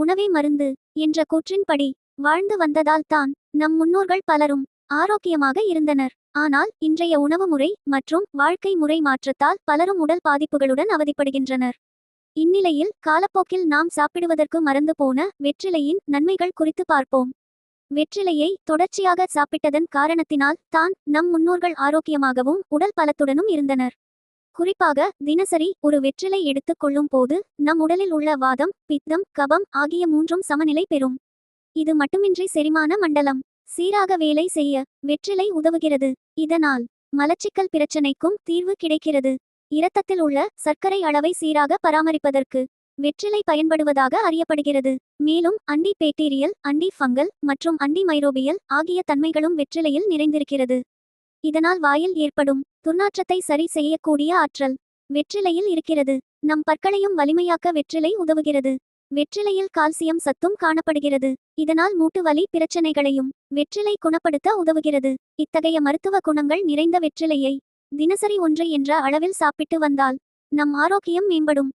உணவே மருந்து என்ற கூற்றின்படி வாழ்ந்து வந்ததால் தான் நம் முன்னோர்கள் பலரும் ஆரோக்கியமாக இருந்தனர். ஆனால் இன்றைய உணவு முறை மற்றும் வாழ்க்கை முறை மாற்றத்தால் பலரும் உடல் பாதிப்புகளுடன் அவதிப்படுகின்றனர். இந்நிலையில் காலப்போக்கில் நாம் சாப்பிடுவதற்கு மறந்து போன வெற்றிலையின் நன்மைகள் குறித்து பார்ப்போம். வெற்றிலையை தொடர்ச்சியாக சாப்பிட்டதன் காரணத்தினால் தான் நம் முன்னோர்கள் ஆரோக்கியமாகவும் உடல் பலத்துடனும் இருந்தனர். குறிப்பாக தினசரி ஒரு வெற்றிலை எடுத்துக் கொள்ளும் போது நம் உடலில் உள்ள வாதம் பித்தம் கபம் ஆகிய மூன்றும் சமநிலை பெறும். இது மட்டுமின்றி செரிமான மண்டலம். சீராக வேலை செய்ய வெற்றிலை உதவுகிறது. இதனால் மலச்சிக்கல் பிரச்சனைக்கும் தீர்வு கிடைக்கிறது. இரத்தத்தில் உள்ள சர்க்கரை அளவை சீராக பராமரிப்பதற்கு வெற்றிலை பயன்படுவதாக அறியப்படுகிறது. மேலும் அண்டி பேக்டீரியல் அண்டி ஃபங்கல் மற்றும் அண்டி மைரோபியல் ஆகிய தன்மைகளும் வெற்றிலையில் நிறைந்திருக்கிறது. இதனால் வாயில் ஏற்படும் துர்நாற்றத்தை சரி செய்யக்கூடிய ஆற்றல் வெற்றிலையில் இருக்கிறது. நம் பற்களையும் வலிமையாக்க வெற்றிலை உதவுகிறது. வெற்றிலையில் கால்சியம் சத்தும் காணப்படுகிறது. இதனால் மூட்டு வலி பிரச்சனைகளையும் வெற்றிலை குணப்படுத்த உதவுகிறது. இத்தகைய மருத்துவ குணங்கள் நிறைந்த வெற்றிலையை தினசரி ஒன்று என்ற அளவில் சாப்பிட்டு வந்தால் நம் ஆரோக்கியம் மேம்படும்.